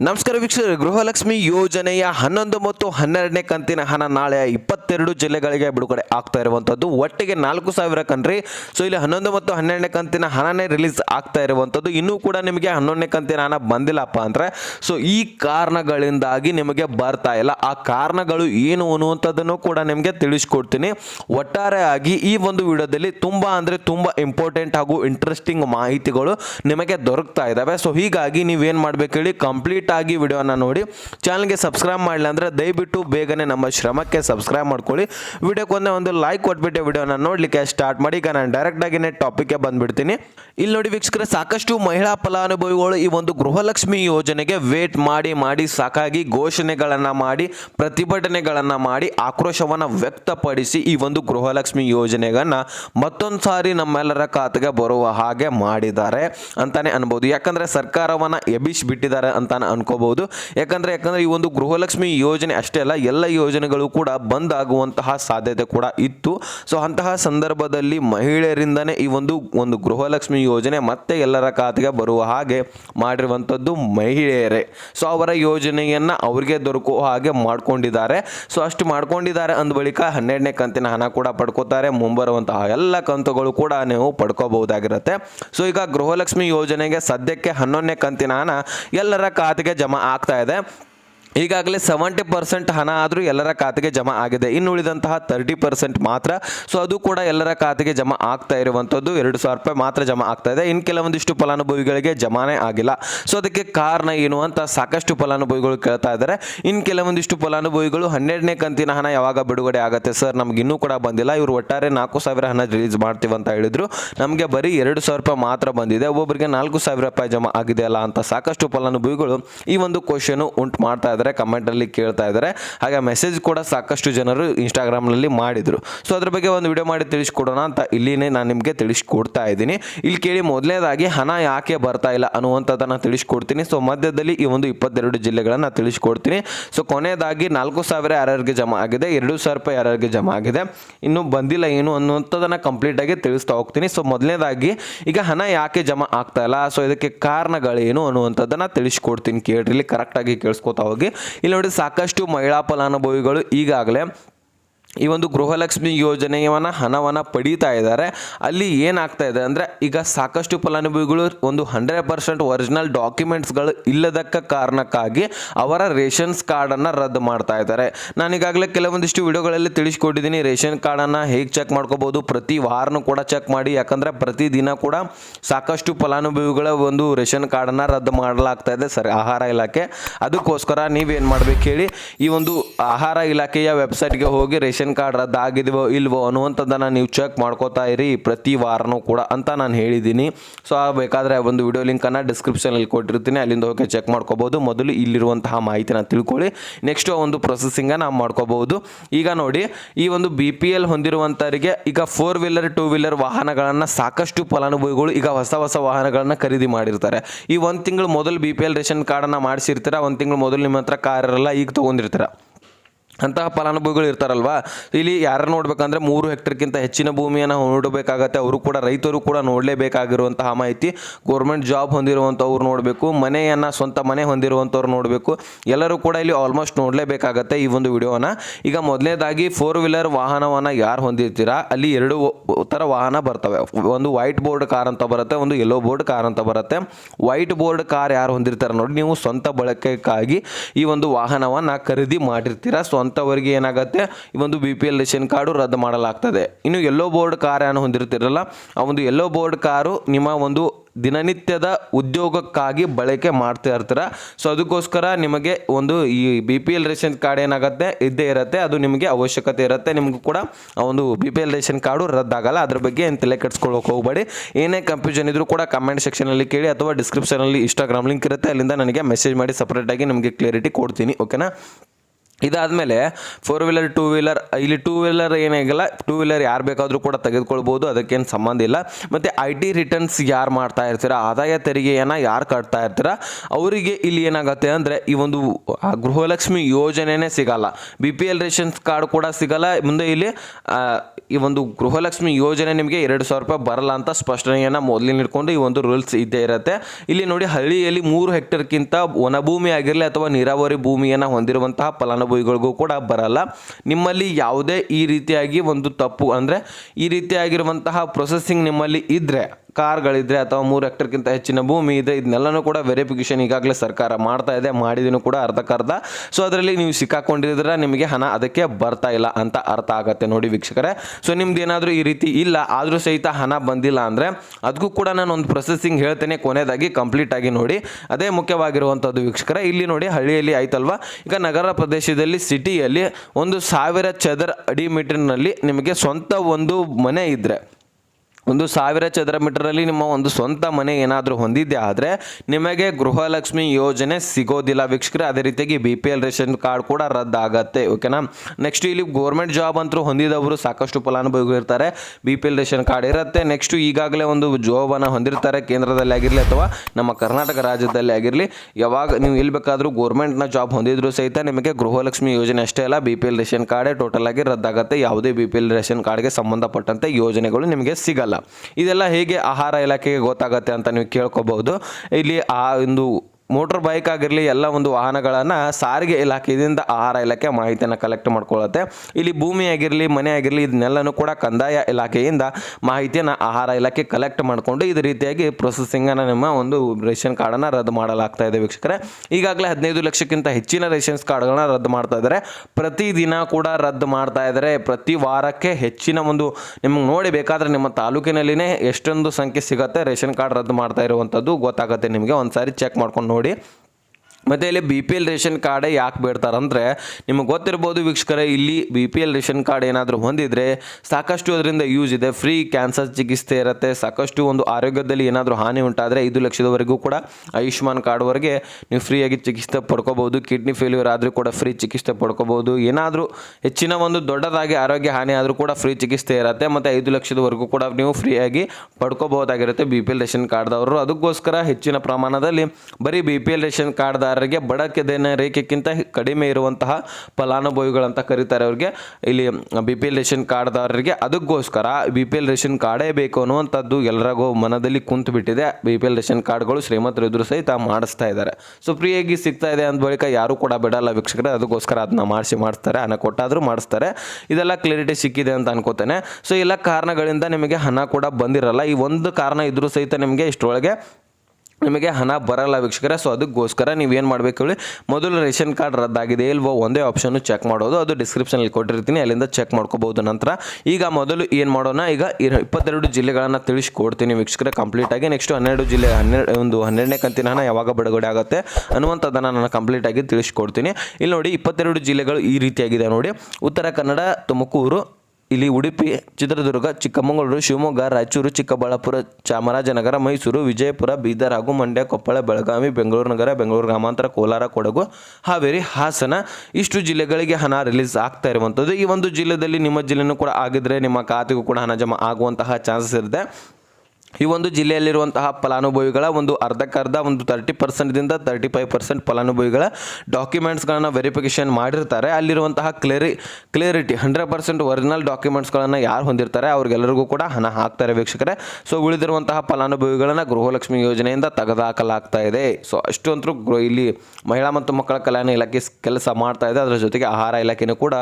ನಮಸ್ಕಾರ ವೀಕ್ಷಕರು, ಗೃಹಲಕ್ಷ್ಮಿ ಯೋಜನೆಯ ಹನ್ನೊಂದು ಮತ್ತು ಹನ್ನೆರಡನೇ ಕಂತಿನ ಹಣ ನಾಳೆ ಇಪ್ಪತ್ತೆರಡು ಜಿಲ್ಲೆಗಳಿಗೆ ಬಿಡುಗಡೆ ಆಗ್ತಾ ಇರುವಂಥದ್ದು. ಒಟ್ಟಿಗೆ ನಾಲ್ಕು ಸಾವಿರ ಕಣ್ರಿ. ಸೊ ಇಲ್ಲಿ ಹನ್ನೊಂದು ಮತ್ತು ಹನ್ನೆರಡನೇ ಕಂತಿನ ಹಣನೇ ರಿಲೀಸ್ ಆಗ್ತಾ ಇರುವಂಥದ್ದು. ಇನ್ನೂ ಕೂಡ ನಿಮಗೆ ಹನ್ನೊಂದನೇ ಕಂತಿನ ಹಣ ಬಂದಿಲ್ಲಪ್ಪ ಅಂದರೆ ಸೊ ಈ ಕಾರಣಗಳಿಂದಾಗಿ ನಿಮಗೆ ಬರ್ತಾ ಇಲ್ಲ. ಆ ಕಾರಣಗಳು ಏನು ಅನ್ನುವಂಥದ್ದನ್ನು ಕೂಡ ನಿಮಗೆ ತಿಳಿಸ್ಕೊಡ್ತೀನಿ. ಒಟ್ಟಾರೆಯಾಗಿ ಈ ಒಂದು ವಿಡಿಯೋದಲ್ಲಿ ತುಂಬ ಅಂದರೆ ತುಂಬ ಇಂಪಾರ್ಟೆಂಟ್ ಹಾಗೂ ಇಂಟ್ರೆಸ್ಟಿಂಗ್ ಮಾಹಿತಿಗಳು ನಿಮಗೆ ದೊರಕ್ತಾ ಇದ್ದಾವೆ. ಸೊ ಹೀಗಾಗಿ ನೀವೇನು ಮಾಡ್ಬೇಕು ಹೇಳಿ ಕಂಪ್ಲೀಟ್ ಆಗಿ ವಿಡಿಯೋನ ನೋಡಿ. ಚಾನಲ್ಗೆ ಸಬ್ಸ್ಕ್ರೈಬ್ ಮಾಡಲಿಲ್ಲ ಅಂದರೆ ದಯವಿಟ್ಟು ಬೇಗನೆ ನಮ್ಮ ಶ್ರಮಕ್ಕೆ ಸಬ್ಸ್ಕ್ರೈಬ್ ಮಾಡ್ಕೊಳ್ಳಿ. ವಿಡಿಯೋಕ್ಕೊಂದೇ ಒಂದು ಲೈಕ್ ಕೊಟ್ಬಿಟ್ಟು ವಿಡಿಯೋನ ನೋಡಲಿಕ್ಕೆ ಸ್ಟಾರ್ಟ್ ಮಾಡಿ. ಈಗ ನಾನು ಡೈರೆಕ್ಟಾಗಿನೇ ಟಾಪಿಕ್ಗೆ ಬಂದುಬಿಡ್ತೀನಿ. ಇಲ್ಲಿ ನೋಡಿ ವೀಕ್ಷಕರೇ, ಸಾಕಷ್ಟು ಮಹಿಳಾ ಫಲಾನುಭವಿಗಳು ಈ ಒಂದು ಗೃಹಲಕ್ಷ್ಮಿ ಯೋಜನೆಗೆ ವೇಟ್ ಮಾಡಿ ಮಾಡಿ, ಸಾಕಾಗಿ ಘೋಷಣೆಗಳನ್ನು ಮಾಡಿ, ಪ್ರತಿಭಟನೆಗಳನ್ನು ಮಾಡಿ ಆಕ್ರೋಶವನ್ನು ವ್ಯಕ್ತಪಡಿಸಿ ಈ ಒಂದು ಗೃಹಲಕ್ಷ್ಮಿ ಯೋಜನೆಗನ್ನ ಮತ್ತೊಂದು ಸಾರಿ ನಮ್ಮೆಲ್ಲರ ಖಾತೆಗೆ ಬರುವ ಹಾಗೆ ಮಾಡಿದ್ದಾರೆ ಅಂತಾನೆ ಅನ್ಬೋದು. ಯಾಕಂದ್ರೆ ಸರ್ಕಾರವನ್ನ ಎಬಿಸ್ ಬಿಟ್ಟಿದ್ದಾರೆ ಅಂತಾನೆ ಅನ್ಕೋಬಹುದು. ಯಾಕಂದ್ರೆ ಯಾಕಂದ್ರೆ ಈ ಒಂದು ಗೃಹಲಕ್ಷ್ಮಿ ಯೋಜನೆ ಅಷ್ಟೇ ಅಲ್ಲ, ಎಲ್ಲ ಯೋಜನೆಗಳು ಕೂಡ ಬಂದ್ ಆಗುವಂತಹ ಸಾಧ್ಯತೆ ಕೂಡ ಇತ್ತು. ಸೊ ಅಂತಹ ಸಂದರ್ಭದಲ್ಲಿ ಮಹಿಳೆಯರಿಂದನೇ ಈ ಒಂದು ಒಂದು ಗೃಹಲಕ್ಷ್ಮಿ ಯೋಜನೆ ಮತ್ತೆ ಎಲ್ಲರ ಖಾತೆಗೆ ಬರುವ ಹಾಗೆ ಮಾಡಿರುವಂಥದ್ದು ಮಹಿಳೆಯರೇ. ಸೊ ಅವರ ಯೋಜನೆಯನ್ನ ಅವರಿಗೆ ದೊರಕುವ ಹಾಗೆ ಮಾಡ್ಕೊಂಡಿದ್ದಾರೆ. ಸೊ ಅಷ್ಟು ಮಾಡ್ಕೊಂಡಿದ್ದಾರೆ ಅಂದ ಬಳಿಕ ಹನ್ನೆರಡನೇ ಕಂತಿನ ಹಣ ಕೂಡ ಪಡ್ಕೋತಾರೆ. ಮುಂಬರುವಂತಹ ಎಲ್ಲ ಕಂತುಗಳು ಕೂಡ ನೀವು ಪಡ್ಕೋಬಹುದಾಗಿರುತ್ತೆ. ಸೊ ಈಗ ಗೃಹಲಕ್ಷ್ಮಿ ಯೋಜನೆಗೆ ಸದ್ಯಕ್ಕೆ ಹನ್ನೊಂದನೇ ಕಂತಿನ ಹಣ ಎಲ್ಲರ ಖಾತೆಗೆ ಜಮಾ ಆಗ್ತಾ ಇದೆ ಈಗಾಗಲೇ ಸೆವೆಂಟಿ ಪರ್ಸೆಂಟ್ ಹಣ ಆದರೂ ಎಲ್ಲರ ಖಾತೆಗೆ ಜಮಾ ಆಗಿದೆ. ಇನ್ನು ಉಳಿದಂತಹ ತರ್ಟಿ ಪರ್ಸೆಂಟ್ ಮಾತ್ರ. ಸೊ ಅದು ಕೂಡ ಎಲ್ಲರ ಖಾತೆಗೆ ಜಮಾ ಆಗ್ತಾ ಇರುವಂಥದ್ದು ಎರಡು ಸಾವಿರ ರೂಪಾಯಿ ಮಾತ್ರ ಜಮಾ ಆಗ್ತಾ ಇದೆ. ಇನ್ನು ಕೆಲವೊಂದಿಷ್ಟು ಫಲಾನುಭವಿಗಳಿಗೆ ಜಮಾನೇ ಆಗಿಲ್ಲ. ಸೊ ಅದಕ್ಕೆ ಕಾರಣ ಏನು ಅಂತ ಸಾಕಷ್ಟು ಫಲಾನುಭವಿಗಳು ಕೇಳ್ತಾ ಇದ್ದಾರೆ. ಇನ್ನು ಕೆಲವೊಂದಿಷ್ಟು ಫಲಾನುಭವಿಗಳು ಹನ್ನೆರಡನೇ ಕಂತಿನ ಹಣ ಯಾವಾಗ ಬಿಡುಗಡೆ ಆಗುತ್ತೆ ಸರ್? ನಮ್ಗೆ ಇನ್ನೂ ಕೂಡ ಬಂದಿಲ್ಲ. ಇವರು ಒಟ್ಟಾರೆ ನಾಲ್ಕು ಸಾವಿರ ಹಣ ರಿಲೀಸ್ ಮಾಡ್ತೀವಿ ಅಂತ ಹೇಳಿದ್ರು. ನಮಗೆ ಬರೀ ಎರಡು ಸಾವಿರ ರೂಪಾಯಿ ಮಾತ್ರ ಬಂದಿದೆ. ಒಬ್ಬೊಬ್ಬರಿಗೆ ನಾಲ್ಕು ಸಾವಿರ ರೂಪಾಯಿ ಜಮಾ ಆಗಿದೆಯಲ್ಲ ಅಂತ ಸಾಕಷ್ಟು ಫಲಾನುಭವಿಗಳು ಈ ಒಂದು ಕ್ವಶನ್ ಉಂಟು ಮಾಡ್ತಾ ಇದ್ದಾರೆ. ಕಮೆಂಟಲ್ಲಿ ಕೇಳ್ತಾ ಇದ್ದಾರೆ. ಹಾಗೆ ಮೆಸೇಜ್ ಕೂಡ ಸಾಕಷ್ಟು ಜನರು ಇನ್ಸ್ಟಾಗ್ರಾಮ್ನಲ್ಲಿ ಮಾಡಿದರು. ಸೊ ಅದ್ರ ಬಗ್ಗೆ ಒಂದು ವಿಡಿಯೋ ಮಾಡಿ ತಿಳಿಸ್ಕೊಡೋಣ ಅಂತ ಇಲ್ಲಿನೇ ನಾನು ನಿಮಗೆ ತಿಳಿಸ್ಕೊಡ್ತಾ ಇದ್ದೀನಿ. ಇಲ್ಲಿ ಕೇಳಿ ಮೊದಲನೇದಾಗಿ ಹಣ ಯಾಕೆ ಬರ್ತಾ ಇಲ್ಲ ಅನ್ನುವಂಥದ್ದನ್ನು ತಿಳಿಸ್ಕೊಡ್ತೀನಿ. ಸೊ ಮಧ್ಯದಲ್ಲಿ ಈ ಒಂದು ಇಪ್ಪತ್ತೆರಡು ಜಿಲ್ಲೆಗಳನ್ನು ತಿಳಿಸ್ಕೊಡ್ತೀನಿ. ಸೊ ಕೊನೆಯದಾಗಿ ನಾಲ್ಕು ಸಾವಿರ ಯಾರ್ಯಾರಿಗೆ ಜಮಾ ಆಗಿದೆ, ಎರಡು ಸಾವಿರ ರೂಪಾಯಿ ಯಾರ್ಯಾರಿಗೆ ಜಮಾ ಆಗಿದೆ, ಇನ್ನು ಬಂದಿಲ್ಲ ಏನು ಅನ್ನುವಂಥದ್ದನ್ನು ಕಂಪ್ಲೀಟಾಗಿ ತಿಳಿಸ್ತಾ ಹೋಗ್ತೀನಿ. ಸೊ ಮೊದಲನೇದಾಗಿ ಈಗ ಹಣ ಯಾಕೆ ಜಮಾ ಆಗ್ತಾ ಇಲ್ಲ? ಸೊ ಇದಕ್ಕೆ ಕಾರಣಗಳೇನು ಅನ್ನುವಂಥದ್ದನ್ನು ತಿಳಿಸ್ಕೊಡ್ತೀನಿ. ಕೇಳ್ರಿ, ಇಲ್ಲಿ ಕರೆಕ್ಟಾಗಿ ಕೇಳಿಸ್ಕೊತಾ ಹೋಗಿ. ಇಲ್ಲಿ ನೋಡಿ ಸಾಕಷ್ಟು ಮಹಿಳಾ ಫಲಾನುಭವಿಗಳು ಈಗಾಗಲೇ ಈ ಒಂದು ಗೃಹಲಕ್ಷ್ಮಿ ಯೋಜನೆಯವನ್ನ ಹಣವನ್ನು ಪಡೀತಾ ಇದ್ದಾರೆ. ಅಲ್ಲಿ ಏನಾಗ್ತಾ ಇದೆ ಅಂದರೆ ಈಗ ಸಾಕಷ್ಟು ಫಲಾನುಭವಿಗಳು ಒಂದು ಹಂಡ್ರೆಡ್ ಪರ್ಸೆಂಟ್ ಒರಿಜಿನಲ್ ಡಾಕ್ಯುಮೆಂಟ್ಸ್ಗಳು ಇಲ್ಲದಕ್ಕ ಕಾರಣಕ್ಕಾಗಿ ಅವರ ರೇಷನ್ಸ್ ಕಾರ್ಡನ್ನು ರದ್ದು ಮಾಡ್ತಾ ಇದ್ದಾರೆ. ನಾನು ಈಗಾಗಲೇ ಕೆಲವೊಂದಿಷ್ಟು ವಿಡಿಯೋಗಳಲ್ಲಿ ತಿಳಿಸ್ಕೊಟ್ಟಿದ್ದೀನಿ. ರೇಷನ್ ಕಾರ್ಡನ್ನು ಹೇಗೆ ಚೆಕ್ ಮಾಡ್ಕೋಬೋದು? ಪ್ರತಿ ವಾರನೂ ಕೂಡ ಚೆಕ್ ಮಾಡಿ. ಯಾಕಂದರೆ ಪ್ರತಿದಿನ ಕೂಡ ಸಾಕಷ್ಟು ಫಲಾನುಭವಿಗಳ ಒಂದು ರೇಷನ್ ಕಾರ್ಡನ್ನು ರದ್ದು ಮಾಡಲಾಗ್ತಾ ಇದೆ ಸರ್, ಆಹಾರ ಇಲಾಖೆ. ಅದಕ್ಕೋಸ್ಕರ ನೀವೇನು ಮಾಡಬೇಕು ಹೇಳಿ, ಈ ಒಂದು ಆಹಾರ ಇಲಾಖೆಯ ವೆಬ್ಸೈಟ್ಗೆ ಹೋಗಿ ರೇಷನ್ ಕಾರ್ಡ್ ರದ್ದು ಆಗಿದೆವೋ ಇಲ್ವೋ ಅನ್ನುವಂಥದ್ದನ್ನು ನೀವು ಚೆಕ್ ಮಾಡ್ಕೋತಾ ಇರಿ ಪ್ರತಿ ವಾರನೂ ಕೂಡ ಅಂತ ನಾನು ಹೇಳಿದ್ದೀನಿ. ಸೊ ಬೇಕಾದರೆ ಒಂದು ವಿಡಿಯೋ ಲಿಂಕನ್ನು ಡಿಸ್ಕ್ರಿಪ್ಷನಲ್ಲಿ ಕೊಟ್ಟಿರ್ತೀನಿ. ಅಲ್ಲಿಂದ ಹೋಗಿ ಚೆಕ್ ಮಾಡ್ಕೋಬೋದು ಮೊದಲು ಇಲ್ಲಿರುವಂತಹ ಮಾಹಿತಿನ ತಿಳ್ಕೊಳ್ಳಿ. ನೆಕ್ಸ್ಟ್ ಒಂದು ಪ್ರೊಸೆಸಿಂಗನ್ನು ಮಾಡ್ಕೋಬಹುದು. ಈಗ ನೋಡಿ, ಈ ಒಂದು ಬಿ ಪಿ ಎಲ್ ಹೊಂದಿರುವಂಥವರಿಗೆ ಈಗ ಫೋರ್ ವೀಲರ್ ಟೂ ವೀಲರ್ ವಾಹನಗಳನ್ನು ಸಾಕಷ್ಟು ಫಲಾನುಭವಿಗಳು ಈಗ ಹೊಸ ಹೊಸ ವಾಹನಗಳನ್ನು ಖರೀದಿ ಮಾಡಿರ್ತಾರೆ. ಈ ಒಂದು ತಿಂಗಳು ಮೊದಲು ಬಿ ಪಿ ಎಲ್ ರೇಷನ್ ಕಾರ್ಡನ್ನು ಮಾಡಿಸಿರ್ತೀರ? ಒಂದು ತಿಂಗಳು ಮೊದಲು ನಿಮ್ಮ ಹತ್ರ ಕಾರ್ ಇರಲ್ಲ, ಈಗ ತೊಗೊಂಡಿರ್ತೀರ? ಅಂತಹ ಫಲಾನುಭವಿಗಳು ಇರ್ತಾರಲ್ವಾ? ಇಲ್ಲಿ ಯಾರು ನೋಡ್ಬೇಕಂದ್ರೆ ಮೂರು ಹೆಕ್ಟರ್ಗಿಂತ ಹೆಚ್ಚಿನ ಭೂಮಿಯನ್ನು ನೋಡಬೇಕಾಗತ್ತೆ. ಅವರು ಕೂಡ ರೈತರು ಕೂಡ ನೋಡಲೇಬೇಕಾಗಿರುವಂತಹ ಮಾಹಿತಿ. ಗೌರ್ಮೆಂಟ್ ಜಾಬ್ ಹೊಂದಿರುವಂಥವ್ರು ನೋಡಬೇಕು. ಮನೆಯನ್ನು ಸ್ವಂತ ಮನೆ ಹೊಂದಿರುವಂಥವ್ರು ನೋಡಬೇಕು. ಎಲ್ಲರೂ ಕೂಡ ಇಲ್ಲಿ ಆಲ್ಮೋಸ್ಟ್ ನೋಡಲೇಬೇಕಾಗತ್ತೆ ಈ ಒಂದು ವಿಡಿಯೋನ. ಈಗ ಮೊದಲನೇದಾಗಿ ಫೋರ್ ವೀಲರ್ ವಾಹನವನ್ನು ಯಾರು ಹೊಂದಿರ್ತೀರಾ? ಅಲ್ಲಿ ಎರಡು ಥರ ವಾಹನ ಬರ್ತವೆ. ಒಂದು ವೈಟ್ ಬೋರ್ಡ್ ಕಾರ್ ಅಂತ ಬರುತ್ತೆ, ಒಂದು ಯೆಲ್ಲೋ ಬೋರ್ಡ್ ಕಾರ್ ಅಂತ ಬರುತ್ತೆ. ವೈಟ್ ಬೋರ್ಡ್ ಕಾರ್ ಯಾರು ಹೊಂದಿರ್ತಾರೆ ನೋಡಿ, ನೀವು ಸ್ವಂತ ಬಳಕೆಗಾಗಿ ಈ ಒಂದು ವಾಹನವನ್ನು ಖರೀದಿ ಮಾಡಿರ್ತೀರಾ? ಸೊ ಅಂಥವರಿಗೆ ಏನಾಗುತ್ತೆ? ಈ ಒಂದು B P L ration card ರದ್ದು ಮಾಡಲಾಗ್ತದೆ. ಇನ್ನು ಎಲ್ಲೋ ಬೋರ್ಡ್ ಕಾರ್ ಏನು ಹೊಂದಿರ್ತಿರಲ್ಲ, ಆ ಒಂದು ಎಲ್ಲೋ ಬೋರ್ಡ್ ಕಾರು ನಿಮ್ಮ ಒಂದು ದಿನನಿತ್ಯದ ಉದ್ಯೋಗಕ್ಕಾಗಿ ಬಳಕೆ ಮಾಡ್ತಾ ಇರ್ತೀರ. ಸೊ ಅದಕ್ಕೋಸ್ಕರ ನಿಮಗೆ ಒಂದು ಈ B P L ration card ಏನಾಗುತ್ತೆ? ಇದ್ದೇ ಇರುತ್ತೆ. ಅದು ನಿಮಗೆ ಅವಶ್ಯಕತೆ ಇರುತ್ತೆ. ನಿಮಗೂ ಕೂಡ ಆ ಒಂದು B P L ration card ರದ್ದಾಗಲ್ಲ. ಅದ್ರ ಬಗ್ಗೆ ಏನು ತಲೆ ಹೋಗಬೇಡಿ. ಏನೇ ಕನ್ಫ್ಯೂಷನ್ ಇದ್ರೂ ಕೂಡ ಕಮೆಂಟ್ ಸೆಕ್ಷನಲ್ಲಿ ಕೇಳಿ ಅಥವಾ ಡಿಸ್ಕ್ರಿಪ್ಷನಲ್ಲಿ ಇನ್ಸ್ಟಾಗ್ರಾಮ್ ಲಿಂಕ್ ಇರುತ್ತೆ. ಅಲ್ಲಿಂದ ನನಗೆ ಮೆಸೇಜ್ ಮಾಡಿ ಸಪ್ರೇಟಾಗಿ ನಿಮಗೆ ಕ್ಲಿಯರಿಟಿ ಕೊಡ್ತೀನಿ. ಓಕೆನಾ ಇದಾದಮೇಲೆ ಫೋರ್ ವೀಲರ್ ಟೂ ವೀಲರ್ ಇಲ್ಲಿ ಟೂ ವೀಲರ್ ಏನಾಗಿಲ್ಲ ಟೂ ವೀಲರ್ ಯಾರು ಬೇಕಾದರೂ ಕೂಡ ತೆಗೆದುಕೊಳ್ಬೋದು, ಅದಕ್ಕೇನು ಸಂಬಂಧ ಇಲ್ಲ. ಮತ್ತು ಐ ಟಿ ರಿಟರ್ನ್ಸ್ ಯಾರು ಮಾಡ್ತಾ ಇರ್ತೀರ, ಆದಾಯ ತೆರಿಗೆಯನ್ನು ಯಾರು ಕಟ್ತಾ ಇರ್ತೀರ, ಅವರಿಗೆ ಇಲ್ಲಿ ಏನಾಗುತ್ತೆ ಅಂದರೆ ಈ ಒಂದು ಗೃಹಲಕ್ಷ್ಮಿ ಯೋಜನೆನೇ ಸಿಗಲ್ಲ. B P L rations card ಕೂಡ ಸಿಗಲ್ಲ. ಮುಂದೆ ಇಲ್ಲಿ ಈ ಒಂದು ಗೃಹಲಕ್ಷ್ಮಿ ಯೋಜನೆ ನಿಮಗೆ ಎರಡು ಸಾವಿರ ರೂಪಾಯಿ ಬರಲ್ಲ ಅಂತ ಸ್ಪಷ್ಟನೆಯನ್ನು ಮೊದಲಿನ ಇಟ್ಕೊಂಡು ಈ ಒಂದು ರೂಲ್ಸ್ ಇದ್ದೇ ಇರುತ್ತೆ. ಇಲ್ಲಿ ನೋಡಿ ಹಳ್ಳಿಯಲ್ಲಿ ಮೂರು ಹೆಕ್ಟರ್ಗಿಂತ ವನಭೂಮಿ ಆಗಿರಲಿ ಅಥವಾ ನೀರಾವರಿ ಭೂಮಿಯನ್ನು ಹೊಂದಿರುವಂತಹ ಫಲಾನುಭವಿಗಳಿಗೂ ಕೂಡ ಬರಲ್ಲ. ನಿಮ್ಮಲ್ಲಿ ಯಾವುದೇ ಈ ರೀತಿಯಾಗಿ ಒಂದು ತಪ್ಪು ಅಂದರೆ ಈ ರೀತಿಯಾಗಿರುವಂತಹ ಪ್ರೊಸೆಸಿಂಗ್ ನಿಮ್ಮಲ್ಲಿ ಇದ್ದರೆ ಕಾರ್ಗಳಿದ್ರೆ ಅಥವಾ ಮೂರು ಹೆಕ್ಟರ್ಗಿಂತ ಹೆಚ್ಚಿನ ಭೂಮಿ ಇದೆ ಇದನ್ನೆಲ್ಲನೂ ಕೂಡ ವೆರಿಫಿಕೇಶನ್ ಈಗಾಗಲೇ ಸರ್ಕಾರ ಮಾಡ್ತಾ ಇದೆ. ಮಾಡಿದಿನೂ ಕೂಡ ಅರ್ಧಕ್ಕರ್ಧ ಸೊ ಅದರಲ್ಲಿ ನೀವು ಸಿಕ್ಕಾಕೊಂಡಿದ್ರೆ ನಿಮಗೆ ಹಣ ಅದಕ್ಕೆ ಬರ್ತಾ ಇಲ್ಲ ಅಂತ ಅರ್ಥ ಆಗುತ್ತೆ ನೋಡಿ ವೀಕ್ಷಕರೇ. ಸೊ ನಿಮ್ದು ಏನಾದರೂ ಈ ರೀತಿ ಇಲ್ಲ, ಆದರೂ ಸಹಿತ ಹಣ ಬಂದಿಲ್ಲ ಅಂದರೆ ಅದಕ್ಕೂ ಕೂಡ ನಾನು ಒಂದು ಪ್ರೊಸೆಸಿಂಗ್ ಹೇಳ್ತೇನೆ, ಕೊನೆಯದಾಗಿ ಕಂಪ್ಲೀಟ್ ಆಗಿ ನೋಡಿ. ಅದೇ ಮುಖ್ಯವಾಗಿರುವಂಥದ್ದು ವೀಕ್ಷಕರ, ಇಲ್ಲಿ ನೋಡಿ ಹಳ್ಳಿಯಲ್ಲಿ ಆಯ್ತಲ್ವಾ? ಈಗ ನಗರ ಪ್ರದೇಶದಲ್ಲಿ ಸಿಟಿಯಲ್ಲಿ ಒಂದು ಸಾವಿರ ಚದರ ಅಡಿ ಮೀಟರ್ನಲ್ಲಿ ನಿಮಗೆ ಸ್ವಂತ ಒಂದು ಮನೆ ಇದ್ದರೆ ಒಂದು ಸಾವಿರ ಚದರ ಮೀಟರಲ್ಲಿ ನಿಮ್ಮ ಒಂದು ಸ್ವಂತ ಮನೆ ಏನಾದರೂ ಹೊಂದಿದ್ದೆ ಆದರೆ ನಿಮಗೆ ಗೃಹಲಕ್ಷ್ಮಿ ಯೋಜನೆ ಸಿಗೋದಿಲ್ಲ ವೀಕ್ಷಕರೇ. ಅದೇ ರೀತಿಯಾಗಿ B P L ration card ಕೂಡ ರದ್ದಾಗತ್ತೆ ಓಕೆನಾ ನೆಕ್ಸ್ಟ್ ಇಲ್ಲಿ ಗೌರ್ಮೆಂಟ್ ಜಾಬ್ ಅಂತೂ ಹೊಂದಿದವರು ಸಾಕಷ್ಟು ಫಲಾನುಭವಿಗಳು ಇರ್ತಾರೆ. B P L ration card ಇರುತ್ತೆ. ನೆಕ್ಸ್ಟ್ ಈಗಾಗಲೇ ಒಂದು ಜಾಬನ್ನು ಹೊಂದಿರ್ತಾರೆ ಕೇಂದ್ರದಲ್ಲಿ ಆಗಿರಲಿ ಅಥವಾ ನಮ್ಮ ಕರ್ನಾಟಕ ರಾಜ್ಯದಲ್ಲಿ ಆಗಿರಲಿ. ಯಾವಾಗ ನೀವು ಎಲ್ಲಿ ಬೇಕಾದರೂ ಗೋರ್ಮೆಂಟ್ನ ಜಾಬ್ ಹೊಂದಿದ್ರು ಸಹಿತ ನಿಮಗೆ ಗೃಹಲಕ್ಷ್ಮಿ ಯೋಜನೆ ಅಷ್ಟೇ ಅಲ್ಲ ಬಿ ಪಿ ಎಲ್ ರೇಷನ್ ಕಾರ್ಡೇ ಟೋಟಲ್ ಆಗಿ ರದ್ದಾಗುತ್ತೆ. ಯಾವುದೇ ಬಿ ಪಿ ಎಲ್ ರೇಷನ್ ಕಾರ್ಡ್ಗೆ ಸಂಬಂಧಪಟ್ಟಂತೆ ಯೋಜನೆಗಳು ನಿಮಗೆ ಸಿಗಲ್ಲ. ಇದೆಲ್ಲ ಹೇಗೆ ಆಹಾರ ಇಲಾಖೆಗೆ ಗೊತ್ತಾಗತ್ತೆ ಅಂತ ನೀವು ಕೇಳ್ಕೋಬಹುದು. ಇಲ್ಲಿ ಆ ಒಂದು ಮೋಟರ್ ಬೈಕ್ ಆಗಿರಲಿ ಎಲ್ಲ ಒಂದು ವಾಹನಗಳನ್ನು ಸಾರಿಗೆ ಇಲಾಖೆಯಿಂದ ಆಹಾರ ಇಲಾಖೆ ಮಾಹಿತಿಯನ್ನು ಕಲೆಕ್ಟ್ ಮಾಡ್ಕೊಳ್ಳುತ್ತೆ. ಇಲ್ಲಿ ಭೂಮಿ ಆಗಿರಲಿ, ಮನೆ ಆಗಿರಲಿ, ಇದನ್ನೆಲ್ಲನೂ ಕೂಡ ಕಂದಾಯ ಇಲಾಖೆಯಿಂದ ಮಾಹಿತಿಯನ್ನು ಆಹಾರ ಇಲಾಖೆ ಕಲೆಕ್ಟ್ ಮಾಡಿಕೊಂಡು ಇದೇ ರೀತಿಯಾಗಿ ಪ್ರೊಸೆಸಿಂಗನ್ನು ನಿಮ್ಮ ಒಂದು ರೇಷನ್ ಕಾರ್ಡನ್ನು ರದ್ದು ಮಾಡಲಾಗ್ತಾ ಇದೆ ವೀಕ್ಷಕರೇ. ಈಗಾಗಲೇ ಹದಿನೈದು ಲಕ್ಷಕ್ಕಿಂತ ಹೆಚ್ಚಿನ ರೇಷನ್ಸ್ ಕಾರ್ಡ್ಗಳನ್ನ ರದ್ದು ಮಾಡ್ತಾ ಇದ್ದಾರೆ. ಪ್ರತಿದಿನ ಕೂಡ ರದ್ದು ಮಾಡ್ತಾ ಇದ್ದಾರೆ. ಪ್ರತಿ ವಾರಕ್ಕೆ ಹೆಚ್ಚಿನ ಒಂದು ನಿಮ್ಗೆ ನೋಡಿ ಬೇಕಾದರೆ ನಿಮ್ಮ ತಾಲೂಕಿನಲ್ಲಿನೇ ಎಷ್ಟೊಂದು ಸಂಖ್ಯೆ ಸಿಗುತ್ತೆ ರೇಷನ್ ಕಾರ್ಡ್ ರದ್ದು ಮಾಡ್ತಾ ಇರುವಂಥದ್ದು ಗೊತ್ತಾಗುತ್ತೆ ನಿಮಗೆ. ಒಂದ್ಸಾರಿ ಚೆಕ್ ಮಾಡ್ಕೊಂಡು ನೋಡಿ. ನೋಡಿ ಮತ್ತು ಇಲ್ಲಿ B P L ration card ಯಾಕೆ ಬೇಡ್ತಾರಂದರೆ ನಿಮಗೆ ಗೊತ್ತಿರ್ಬೋದು ವೀಕ್ಷಕರೇ, ಇಲ್ಲಿ B P L ration card ಏನಾದರೂ ಹೊಂದಿದರೆ ಸಾಕಷ್ಟು ಅದರಿಂದ ಯೂಸ್ ಇದೆ. ಫ್ರೀ ಕ್ಯಾನ್ಸರ್ ಚಿಕಿತ್ಸೆ ಇರುತ್ತೆ, ಸಾಕಷ್ಟು ಒಂದು ಆರೋಗ್ಯದಲ್ಲಿ ಏನಾದರೂ ಹಾನಿ ಉಂಟಾದರೆ ಐದು ಲಕ್ಷದವರೆಗೂ ಕೂಡ ಆಯುಷ್ಮಾನ್ ಕಾರ್ಡ್ವರೆಗೆ ನೀವು ಫ್ರೀಯಾಗಿ ಚಿಕಿತ್ಸೆ ಪಡ್ಕೋಬೋದು ಕಿಡ್ನಿ ಫೇಲ್ಯೂರ್ ಆದರೂ ಕೂಡ ಫ್ರೀ ಚಿಕಿತ್ಸೆ ಪಡ್ಕೋಬೋದು ಏನಾದರೂ ಹೆಚ್ಚಿನ ಒಂದು ದೊಡ್ಡದಾಗಿ ಆರೋಗ್ಯ ಹಾನಿ ಆದರೂ ಕೂಡ ಫ್ರೀ ಚಿಕಿತ್ಸೆ ಇರುತ್ತೆ, ಮತ್ತು ಐದು ಲಕ್ಷದವರೆಗೂ ಕೂಡ ನೀವು ಫ್ರೀಯಾಗಿ ಪಡ್ಕೋಬಹುದಾಗಿರುತ್ತೆ ಬಿ ಪಿ ಎಲ್ ರೇಷನ್ ಕಾರ್ಡ್ದವರು. ಅದಕ್ಕೋಸ್ಕರ ಹೆಚ್ಚಿನ ಪ್ರಮಾಣದಲ್ಲಿ ಬರೀ ಬಿ ಪಿ ಎಲ್ ರೇಷನ್ ಕಾರ್ಡ್ದಾರರಿಗೆ ಬಡಕೆದೇನ ರೇಖೆಗಿಂತ ಕಡಿಮೆ ಇರುವಂತಹ ಫಲಾನುಭವಿಗಳಂತ ಕರೀತಾರೆ ಅವ್ರಿಗೆ. ಇಲ್ಲಿ ಬಿ ಪಿ ಎಲ್ ರೇಷನ್ ಕಾರ್ಡ್ದಾರರಿಗೆ ಅದಕ್ಕೋಸ್ಕರ ಬಿ ಪಿ ಎಲ್ ರೇಷನ್ ಕಾರ್ಡೇ ಬೇಕು ಅನ್ನುವಂಥದ್ದು ಎಲ್ಲರಿಗೂ ಮನದಲ್ಲಿ ಕುಂತು ಬಿಟ್ಟಿದೆ ಬಿ ಪಿ ಎಲ್ ರೇಷನ್ ಕಾರ್ಡ್ಗಳು ಶ್ರೀಮಂತರು ಇದ್ರು ಸಹಿತ ಮಾಡಿಸ್ತಾ ಇದ್ದಾರೆ. ಸೊ, ಫ್ರೀಯಾಗಿ ಸಿಗ್ತಾ ಇದೆ ಅಂದ ಬಳಿಕ ಯಾರು ಕೂಡ ಬಿಡಲ್ಲ ವೀಕ್ಷಕರೇ. ಅದಕ್ಕೋಸ್ಕರ ಅದನ್ನ ಮಾಡಿಸಿ ಮಾಡಿಸ್ತಾರೆ, ಹಣ ಕೊಟ್ಟಾದರೂ ಮಾಡಿಸ್ತಾರೆ. ಇದೆಲ್ಲ ಕ್ಲಿಯರಿಟಿ ಸಿಕ್ಕಿದೆ ಅಂತ ಅನ್ಕೋತೇನೆ. ಸೊ, ಎಲ್ಲ ಕಾರಣಗಳಿಂದ ನಿಮಗೆ ಹಣ ಕೂಡ ಬಂದಿರಲ್ಲ. ಈ ಒಂದು ಕಾರಣ ಇದ್ರೂ ಸಹಿತ ನಿಮಗೆ ಇಷ್ಟರೊಳಗೆ ನಿಮಗೆ ಹಣ ಬರಲ್ಲ ವೀಕ್ಷಕರೇ. ಸೊ ಅದಕ್ಕೋಸ್ಕರ ನೀವೇನು ಮಾಡಬೇಕು ಹೇಳಿ, ಮೊದಲು ರೇಷನ್ ಕಾರ್ಡ್ ರದ್ದಾಗಿದೆ ಇಲ್ವೋ ಒಂದೇ ಆಪ್ಷನ್ನು ಚೆಕ್ ಮಾಡೋದು, ಅದು ಡಿಸ್ಕ್ರಿಪ್ಷನಲ್ಲಿ ಕೊಟ್ಟಿರ್ತೀನಿ, ಅಲ್ಲಿಂದ ಚೆಕ್ ಮಾಡ್ಕೋಬೋದು ನಂತರ. ಈಗ ಮೊದಲು ಏನು ಮಾಡೋಣ, ಈಗ ಇಪ್ಪತ್ತೆರಡು ಜಿಲ್ಲೆಗಳನ್ನು ತಿಳಿಸ್ಕೊಡ್ತೀನಿ ವೀಕ್ಷಕರೇ ಕಂಪ್ಲೀಟಾಗಿ ನೆಕ್ಸ್ಟ್ ಹನ್ನೆರಡು ಜಿಲ್ಲೆ, ಹನ್ನೆರಡು, ಒಂದು ಹನ್ನೆರಡನೇ ಕಂತಿನ ಹಣ ಯಾವಾಗ ಬಿಡುಗಡೆ ಆಗುತ್ತೆ ಅನ್ನುವಂಥದ್ದನ್ನು ನಾನು ಕಂಪ್ಲೀಟಾಗಿ ತಿಳಿಸ್ಕೊಡ್ತೀನಿ. ಇಲ್ಲಿ ನೋಡಿ, ಇಪ್ಪತ್ತೆರಡು ಜಿಲ್ಲೆಗಳು ಈ ರೀತಿಯಾಗಿದೆ ನೋಡಿ. ಉತ್ತರ ಕನ್ನಡ, ತುಮಕೂರು ಇಲ್ಲಿ ಉಡುಪಿ, ಚಿತ್ರದುರ್ಗ, ಚಿಕ್ಕಮಗಳೂರು, ಶಿವಮೊಗ್ಗ, ರಾಯಚೂರು, ಚಿಕ್ಕಬಳ್ಳಾಪುರ, ಚಾಮರಾಜನಗರ, ಮೈಸೂರು, ವಿಜಯಪುರ, ಬೀದರ್ ಹಾಗೂ ಮಂಡ್ಯ, ಕೊಪ್ಪಳ, ಬೆಳಗಾವಿ, ಬೆಂಗಳೂರು ನಗರ, ಬೆಂಗಳೂರು ಗ್ರಾಮಾಂತರ, ಕೋಲಾರ, ಕೊಡಗು, ಹಾವೇರಿ, ಹಾಸನ ಇಷ್ಟು ಜಿಲ್ಲೆಗಳಿಗೆ ಹಣ ರಿಲೀಸ್ ಆಗ್ತಾ ಇರುವಂಥದ್ದು. ಈ ಒಂದು ಜಿಲ್ಲೆಯಲ್ಲಿ ನಿಮ್ಮ ಜಿಲ್ಲೆನೂ ಕೂಡ ಆಗಿದ್ರೆ ನಿಮ್ಮ ಖಾತೆಗೂ ಕೂಡ ಹಣ ಜಮಾ ಆಗುವಂತಹ ಚಾನ್ಸಸ್ ಇರುತ್ತೆ. ಈ ಒಂದು ಜಿಲ್ಲೆಯಲ್ಲಿರುವಂತಹ ಫಲಾನುಭವಿಗಳ ಒಂದು ಅರ್ಧಕ್ಕರ್ಧ, ಒಂದು ತರ್ಟಿ ಪರ್ಸೆಂಟ್ದಿಂದ ತರ್ಟಿ ಫೈವ್ ಪರ್ಸೆಂಟ್ ಫಲಾನುಭವಿಗಳ ಡಾಕ್ಯುಮೆಂಟ್ಸ್ಗಳನ್ನು ವೆರಿಫಿಕೇಷನ್ ಮಾಡಿರ್ತಾರೆ. ಅಲ್ಲಿರುವಂತಹ ಕ್ಲಿಯರಿ ಕ್ಲಿಯರಿಟಿ ಹಂಡ್ರೆಡ್ ಪರ್ಸೆಂಟ್ ಒರಿಜಿನಲ್ ಡಾಕ್ಯುಮೆಂಟ್ಸ್ಗಳನ್ನು ಯಾರು ಹೊಂದಿರ್ತಾರೆ ಅವ್ರಿಗೆಲ್ಲರಿಗೂ ಕೂಡ ಹಣ ಹಾಕ್ತಾರೆ ವೀಕ್ಷಕರೇ. ಸೊ ಉಳಿದಿರುವಂತಹ ಫಲಾನುಭವಿಗಳನ್ನು ಗೃಹಲಕ್ಷ್ಮಿ ಯೋಜನೆಯಿಂದ ತೆಗೆದುಹಾಕಲಾಗ್ತಾ ಇದೆ. ಸೊ ಅಷ್ಟು ಅಂತರೂ ಇಲ್ಲಿ ಮಹಿಳಾ ಮತ್ತು ಮಕ್ಕಳ ಕಲ್ಯಾಣ ಇಲಾಖೆ ಕೆಲಸ ಮಾಡ್ತಾ ಇದೆ. ಅದರ ಜೊತೆಗೆ ಆಹಾರ ಇಲಾಖೆನೂ ಕೂಡ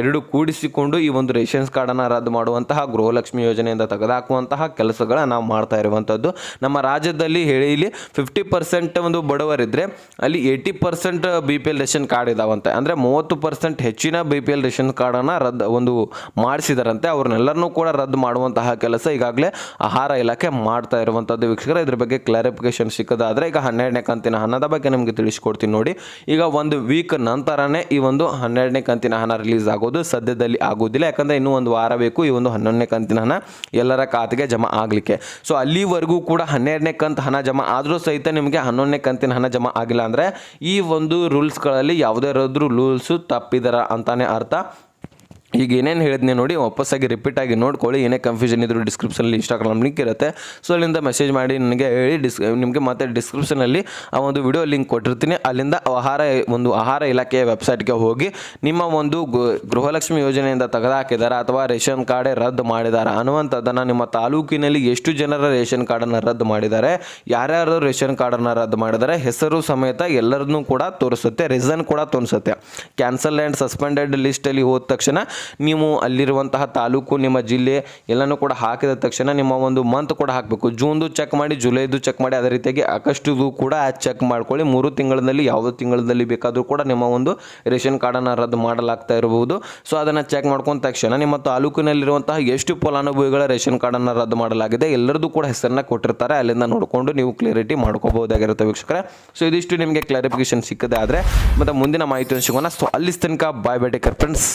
ಎರಡು ಕೂಡಿಸಿಕೊಂಡು ಈ ಒಂದು ರೇಷನ್ಸ್ ಕಾರ್ಡನ್ನು ರದ್ದು ಮಾಡುವಂತಹ ಗೃಹಲಕ್ಷ್ಮಿ ಯೋಜನೆಯಿಂದ ತೆಗೆದುಹಾಕುವಂತಹ ಕೆಲಸಗಳನ್ನು ನಾವು ಮಾಡ್ತಾ ಇರುವಂಥದ್ದು. ನಮ್ಮ ರಾಜ್ಯದಲ್ಲಿ ಹೇಳಿ, ಇಲ್ಲಿ ಫಿಫ್ಟಿ ಪರ್ಸೆಂಟ್ ಒಂದು ಬಡವರಿದ್ದರೆ ಅಲ್ಲಿ eighty percent B P L ration card ಇದಾವಂತೆ. ಅಂದರೆ ಮೂವತ್ತು ಪರ್ಸೆಂಟ್ ಹೆಚ್ಚಿನ ಬಿ ಪಿ ಎಲ್ ರೇಷನ್ ಕಾರ್ಡನ್ನು ರದ್ದು ಒಂದು ಮಾಡಿಸಿದಾರಂತೆ. ಅವ್ರನ್ನೆಲ್ಲರನ್ನೂ ಕೂಡ ರದ್ದು ಮಾಡುವಂತಹ ಕೆಲಸ ಈಗಾಗಲೇ ಆಹಾರ ಇಲಾಖೆ ಮಾಡ್ತಾ ಇರುವಂಥದ್ದು. ವೀಕ್ಷಕರ, ಇದ್ರ ಬಗ್ಗೆ ಕ್ಲಾರಿಫಿಕೇಶನ್ ಸಿಕ್ಕದಾದರೆ ಈಗ ಹನ್ನೆರಡನೇ ಕಂತಿನ ಹಣದ ಬಗ್ಗೆ ನಿಮಗೆ ತಿಳಿಸ್ಕೊಡ್ತೀನಿ ನೋಡಿ. ಈಗ ಒಂದು ವೀಕ್ ನಂತರನೇ ಈ ಒಂದು ಹನ್ನೆರಡನೇ ಕಂತಿನ ಹಣ ರಿಲೀಸ್ ಆಗೋದು ಸದ್ಯದಲ್ಲಿ ಆಗೋದಿಲ್ಲ. ಯಾಕಂದರೆ ಇನ್ನೂ ಒಂದು ವಾರ ಬೇಕು ಈ ಒಂದು ಹನ್ನೊಂದನೇ ಕಂತಿನ ಹಣ ಎಲ್ಲರ ಖಾತೆಗೆ ಜಮಾ ಆಗಲಿಕ್ಕೆ. ಸೊ ಅಲ್ಲಿವರೆಗೂ ಕೂಡ ಹನ್ನೆರಡನೇ ಕಂತು ಹಣ ಜಮಾ ಆದರೂ ಸಹಿತ ನಿಮಗೆ ಹನ್ನೊಂದನೇ ಕಂತಿನ ಹಣ ಜಮಾ ಆಗಿಲ್ಲ ಅಂದರೆ ಈ ಒಂದು ರೂಲ್ಸ್ಗಳಲ್ಲಿ ಯಾವುದೇ ರೂಲ್ಸು ತಪ್ಪಿದಾರ ಅಂತಾನೆ ಅರ್ಥ. ಈಗ ಏನೇನು ಹೇಳಿದ್ನಿ ನೋಡಿ ವಾಪಸ್ಸಾಗಿ ರಿಪೀಟ್ ಆಗಿ ನೋಡ್ಕೊಳ್ಳಿ. ಏನೇ ಕನ್ಫ್ಯೂಷನ್ ಇದ್ದರೂ ಡಿಸ್ಕ್ರಿಪ್ಷನಲ್ಲಿ ಇನ್ಸ್ಟಾಗ್ರಾಮ್ ಲಿಂಕ್ ಇರುತ್ತೆ. ಸೊ ಅಲ್ಲಿಂದ ಮೆಸೇಜ್ ಮಾಡಿ, ನನಗೆ ಹೇಳಿ ಡಿಸ್ ನಿಮಗೆ ಮತ್ತೆ ಡಿಸ್ಕ್ರಿಪ್ಷನಲ್ಲಿ ಆ ಒಂದು ವಿಡಿಯೋ ಲಿಂಕ್ ಕೊಟ್ಟಿರ್ತೀನಿ. ಅಲ್ಲಿಂದ ಆಹಾರ, ಒಂದು ಆಹಾರ ಇಲಾಖೆಯ ವೆಬ್ಸೈಟ್ಗೆ ಹೋಗಿ ನಿಮ್ಮ ಒಂದು ಗೃಹಲಕ್ಷ್ಮಿ ಯೋಜನೆಯಿಂದ ತೆಗೆದುಹಾಕಿದಾರ ಅಥವಾ ರೇಷನ್ ಕಾರ್ಡ್ ರದ್ದು ಮಾಡಿದಾರ ಅನ್ನುವಂಥದ್ದನ್ನು ನಿಮ್ಮ ತಾಲೂಕಿನಲ್ಲಿ ಎಷ್ಟು ಜನರ ರೇಷನ್ ಕಾರ್ಡನ್ನು ರದ್ದು ಮಾಡಿದ್ದಾರೆ ಯಾರ್ಯಾರು ರೇಷನ್ ಕಾರ್ಡನ್ನು ರದ್ದು ಮಾಡಿದ್ದಾರೆ ಹೆಸರು ಸಮೇತ ಎಲ್ಲರನ್ನೂ ಕೂಡ ತೋರಿಸುತ್ತೆ ರೀಸನ್ ಕೂಡ ತೋರಿಸುತ್ತೆ. ಕ್ಯಾನ್ಸಲ್ ಆ್ಯಂಡ್ ಸಸ್ಪೆಂಡೆಡ್ ಲಿಸ್ಟಲ್ಲಿ ಹೋದ ತಕ್ಷಣ ನೀವು ಅಲ್ಲಿರುವಂತಹ ತಾಲೂಕು, ನಿಮ್ಮ ಜಿಲ್ಲೆ ಎಲ್ಲನೂ ಕೂಡ ಹಾಕಿದ ತಕ್ಷಣ ನಿಮ್ಮ ಒಂದು ಮಂತ್ ಕೂಡ ಹಾಕಬೇಕು. ಜೂನ್ದು ಚೆಕ್ ಮಾಡಿ ಜುಲೈದು ಚೆಕ್ ಮಾಡಿ, ಅದೇ ರೀತಿಯಾಗಿ ಆಗಸ್ಟ್ದು ಕೂಡ ಚೆಕ್ ಮಾಡ್ಕೊಳ್ಳಿ. ಮೂರು ತಿಂಗಳಲ್ಲಿ, ಯಾವುದು ತಿಂಗಳಲ್ಲಿ ಬೇಕಾದರೂ ಕೂಡ ನಿಮ್ಮ ಒಂದು ರೇಷನ್ ಕಾರ್ಡನ್ನು ರದ್ದು ಮಾಡಲಾಗ್ತಾ ಇರಬಹುದು. ಸೊ ಅದನ್ನು ಚೆಕ್ ಮಾಡ್ಕೊಂಡ ತಕ್ಷಣ ನಿಮ್ಮ ತಾಲೂಕಿನಲ್ಲಿರುವಂತಹ ಎಷ್ಟು ಫಲಾನುಭವಿಗಳ ರೇಷನ್ ಕಾರ್ಡನ್ನು ರದ್ದು ಮಾಡಲಾಗಿದೆ, ಎಲ್ಲರದ್ದು ಕೂಡ ಹೆಸರನ್ನ ಕೊಟ್ಟಿರ್ತಾರೆ. ಅಲ್ಲಿಂದ ನೋಡಿಕೊಂಡು ನೀವು ಕ್ಲಿಯರಿಟಿ ಮಾಡ್ಕೋಬಹುದಾಗಿರುತ್ತೆ ವೀಕ್ಷಕರ. ಸೊ ಇದಿಷ್ಟು ನಿಮಗೆ ಕ್ಲಾರಿಫಿಕೇಶನ್ ಸಿಕ್ಕದೆ ಆದರೆ ಮತ್ತು ಮುಂದಿನ ಮಾಹಿತಿಯನ್ನು ಸಿಗೋಣ. ಸೊ ಅಲ್ಲಿ ತನಕ ಬಾಯ್ ಬೈ ಟೇಕರ್ ಫ್ರೆಂಡ್ಸ್